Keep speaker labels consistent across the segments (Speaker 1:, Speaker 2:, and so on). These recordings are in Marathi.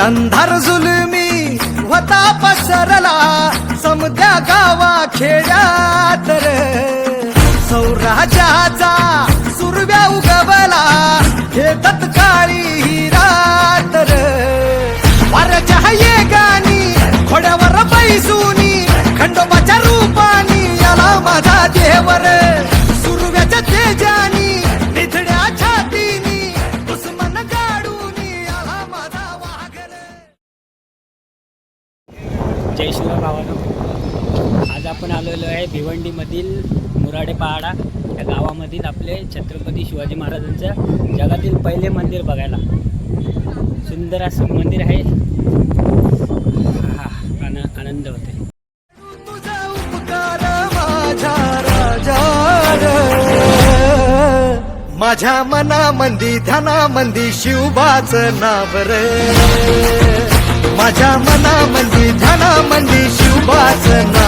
Speaker 1: अंधार जुलमी होता पसरला. समद्या गावा खेड्यात सौराजाचा सुरव्या उगवला. हे तत्काळी ही रात रे. ये गाणी घोड्यावर बैसूनी खंडोबाच्या रूपानी याला माझा देवर
Speaker 2: जय शिवराय भावानं आज आपण आलेलो आहे भिवंडीमधील मुराडे पहाडा. या गावामधील आपले छत्रपती शिवाजी महाराजांचं जगातील पहिले मंदिर बघायला. सुंदर असं मंदिर आहे. हा आनंद होते
Speaker 1: माझ्या मना मंदी मनामंदी ध्यानामंदी शिवबाच नाव रे. माझ्या मनामंदी ध्यानामंदी शिवबाच नाव रे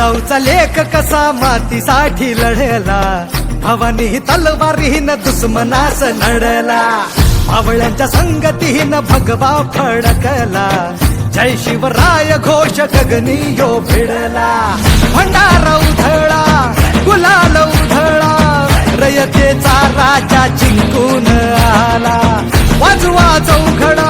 Speaker 1: जाऊचा लेख कसा मातीसाठी लढला? भवानी तलवारीन दुश्मनास लढला आवळ्यांच्या संगतीन भगवा फडकला. जय शिवराय घोष गगनी यो भिडला. भंडारा उधळा गुलाल उधळा. रयतेचा राजा जिंकून आला. वाजवा चौघडा